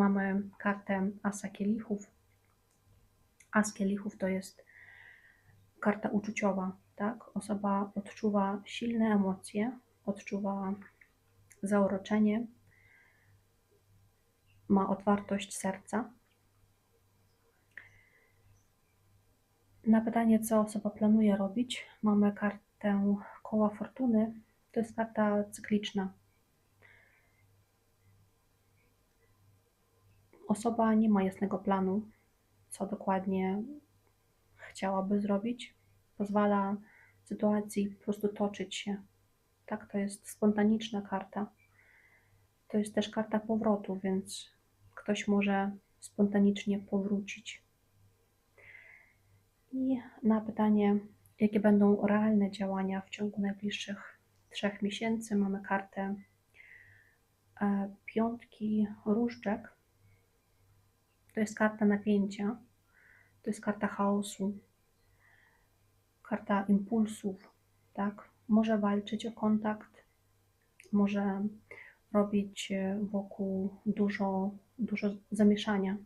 mamy kartę Asa Kielichów. As Kielichów to jest karta uczuciowa, tak? Osoba odczuwa silne emocje, odczuwa zauroczenie, ma otwartość serca. Na pytanie, co osoba planuje robić, mamy kartę koła fortuny. To jest karta cykliczna. Osoba nie ma jasnego planu, co dokładnie chciałaby zrobić. Pozwala sytuacji po prostu toczyć się. Tak, to jest spontaniczna karta. To jest też karta powrotu, więc ktoś może spontanicznie powrócić. I na pytanie, jakie będą realne działania w ciągu najbliższych trzech miesięcy, mamy kartę e, piątki różdżek. To jest karta napięcia, to jest karta chaosu, karta impulsów, tak? Może walczyć o kontakt, może robić e, wokół dużo, dużo zamieszania.